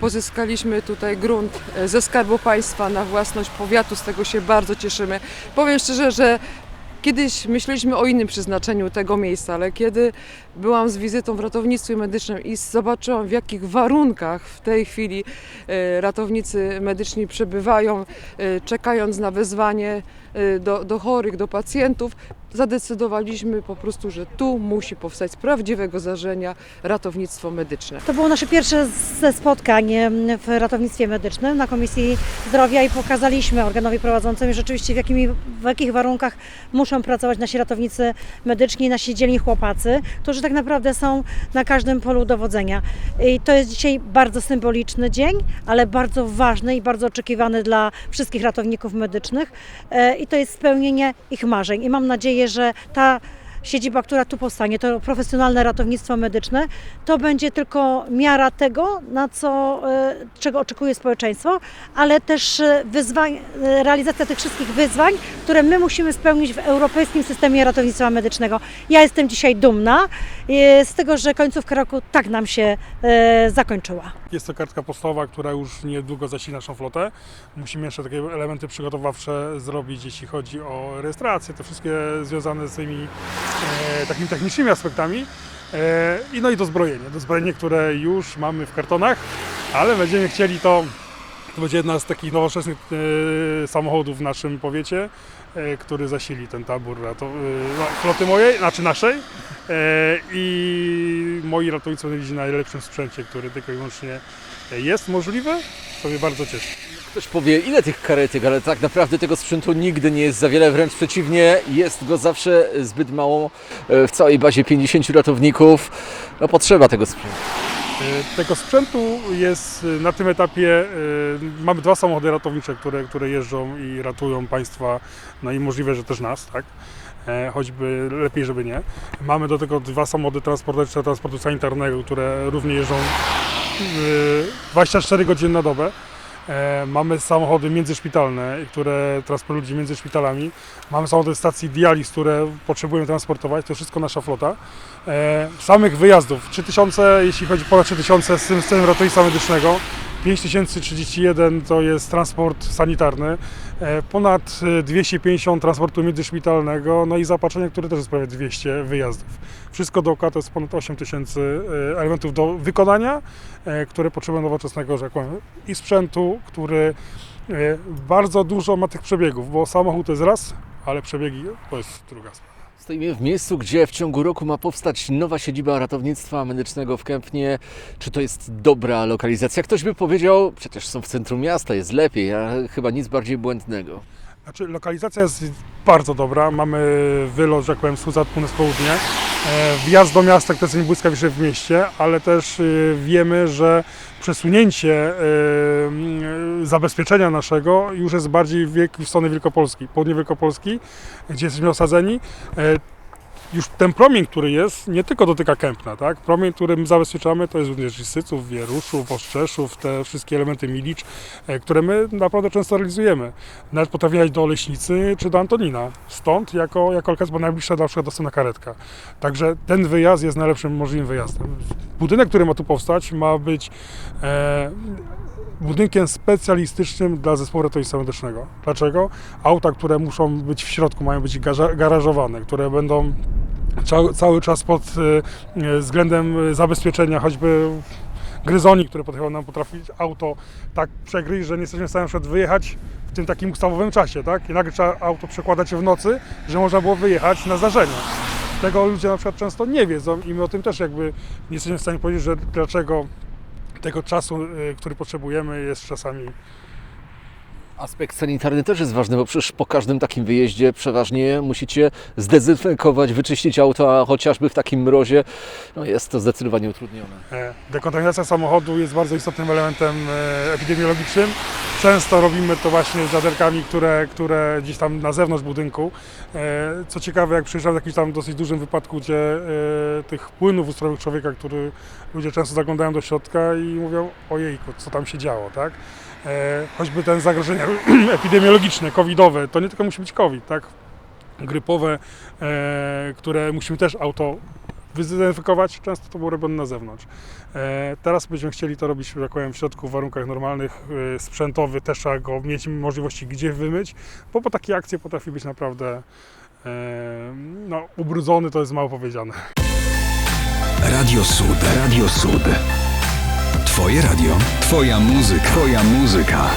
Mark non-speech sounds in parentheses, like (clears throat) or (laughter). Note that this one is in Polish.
Pozyskaliśmy tutaj grunt e, ze Skarbu Państwa na własność powiatu, z tego się bardzo cieszymy. Powiem szczerze, że kiedyś myśleliśmy o innym przeznaczeniu tego miejsca, ale kiedy byłam z wizytą w ratownictwie medycznym i zobaczyłam w jakich warunkach w tej chwili e, ratownicy medyczni przebywają, e, czekając na wezwanie do, do chorych, do pacjentów, zadecydowaliśmy po prostu, że tu musi powstać z prawdziwego zdarzenia ratownictwo medyczne. To było nasze pierwsze ze spotkań w ratownictwie medycznym na Komisji Zdrowia i pokazaliśmy organowi prowadzącym rzeczywiście w, jakimi, w jakich warunkach muszą pracować nasi ratownicy medyczni, nasi dzielni chłopacy, którzy tak naprawdę są na każdym polu dowodzenia. I to jest dzisiaj bardzo symboliczny dzień, ale bardzo ważny i bardzo oczekiwany dla wszystkich ratowników medycznych E, i to jest spełnienie ich marzeń i mam nadzieję, że ta siedziba, która tu powstanie, to profesjonalne ratownictwo medyczne, to będzie tylko miara tego, na co, e, czego oczekuje społeczeństwo, ale też e, wyzwań, e, realizacja tych wszystkich wyzwań, które my musimy spełnić w europejskim systemie ratownictwa medycznego. Ja jestem dzisiaj dumna z tego, że końcówka roku tak nam się e, zakończyła. Jest to kartka pocztowa, która już niedługo zasili naszą flotę. Musimy jeszcze takie elementy przygotowawcze zrobić, jeśli chodzi o rejestrację, te wszystkie związane z tymi e, takimi technicznymi aspektami. E, I no i dozbrojenie. Dozbrojenie, które już mamy w kartonach, ale będziemy chcieli to, to będzie jedna z takich nowoczesnych e, samochodów w naszym powiecie, e, który zasili ten tabór rato, e, no, floty mojej, znaczy naszej. I moi ratownicy będą na najlepszym sprzęcie, który tylko i wyłącznie jest możliwy, co mnie bardzo cieszy. Ktoś powie, ile tych karetek, ale tak naprawdę tego sprzętu nigdy nie jest za wiele, wręcz przeciwnie, jest go zawsze zbyt mało w całej bazie 50 ratowników. No potrzeba tego sprzętu. E, Tego sprzętu jest e, na tym etapie, e, mamy dwa samochody ratownicze, które, które jeżdżą i ratują państwa, no i możliwe, że też nas, tak? Choćby lepiej, żeby nie. Mamy do tego dwa samochody transportowcze transportu sanitarnego, które również jeżdżą e, 24 godziny na dobę. E, Mamy samochody międzyszpitalne, które transportują ludzi między szpitalami. Mamy samochody stacji dializ, które potrzebujemy transportować. To wszystko nasza flota. E, samych wyjazdów 3000, jeśli chodzi ponad 3000 z tym systemem ratownictwa medycznego. 5031 to jest transport sanitarny, e, ponad e, 250 transportu międzyszpitalnego, no i zaopatrzenie, które też jest prawie 200 wyjazdów. Wszystko dookoła to jest ponad 8000 e, elementów do wykonania, e, które potrzebują nowoczesnego, że tak i sprzętu, który e, bardzo dużo ma tych przebiegów, bo samochód to jest raz, ale przebiegi to jest druga sprawa. Stoimy w miejscu, gdzie w ciągu roku ma powstać nowa siedziba ratownictwa medycznego w Kępnie. Czy to jest dobra lokalizacja? Ktoś by powiedział, przecież są w centrum miasta, jest lepiej, a chyba nic bardziej błędnego. Znaczy, lokalizacja jest bardzo dobra. Mamy wylot, że tak wschód, zachód, północ. E, Wjazd do miasta, który jest błyskawicznie w mieście, ale też y, wiemy, że przesunięcie y, zabezpieczenia naszego już jest bardziej w stronę Wielkopolski, południe Wielkopolski, gdzie jesteśmy osadzeni. Już ten promień, który jest, nie tylko dotyka Kępna, tak? Promień, który my zabezpieczamy, to jest również i Syców, Wieruszów, Ostrzeszów, te wszystkie elementy Milicz, e, które my naprawdę często realizujemy. Nawet potrafi jechać do Leśnicy czy do Antonina. Stąd jako, jako lokalizacja, najbliższa na przykład dostępna karetka. Także ten wyjazd jest najlepszym możliwym wyjazdem. Budynek, który ma tu powstać, ma być e, budynkiem specjalistycznym dla zespołu ratownictwa medycznego. Dlaczego? Auta, które muszą być w środku, mają być garażowane, które będą ca- cały czas pod e, e, względem zabezpieczenia, choćby gryzoni, które potrafią nam potrafić auto tak przegryźć, że nie jesteśmy w stanie na przykład wyjechać w tym takim ustawowym czasie, tak? I nagle trzeba auto przekładać w nocy, że można było wyjechać na zdarzenie. Tego ludzie na przykład często nie wiedzą i my o tym też jakby nie jesteśmy w stanie powiedzieć, że dlaczego tego czasu, y, który potrzebujemy jest czasami Aspekt sanitarny też jest ważny, bo przecież po każdym takim wyjeździe przeważnie musicie zdezynfekować, wyczyścić auto, a chociażby w takim mrozie no jest to zdecydowanie utrudnione. E, Dekontaminacja samochodu jest bardzo istotnym elementem e, epidemiologicznym. Często robimy to właśnie z wiaderkami, które, które gdzieś tam na zewnątrz budynku. E, Co ciekawe, jak przyjeżdżałem w jakimś tam dosyć dużym wypadku, gdzie e, tych płynów ustrojowych człowieka, który ludzie często zaglądają do środka i mówią ojejku, co tam się działo, tak? E, Choćby ten zagrożenia (clears throat) epidemiologiczne, covidowe, to nie tylko musi być covid, tak? Grypowe, które musimy też auto wyzdezynfekować. Często to było robione na zewnątrz. E, Teraz będziemy chcieli to robić, że tak powiem, w środku w warunkach normalnych, e, sprzętowy, też trzeba go mieć możliwości gdzie wymyć, bo po takiej akcji potrafi być naprawdę e, no, ubrudzony, to jest mało powiedziane. Radio Sud. Radio Sud. Twoje radio. Twoja muzyka. Twoja muzyka.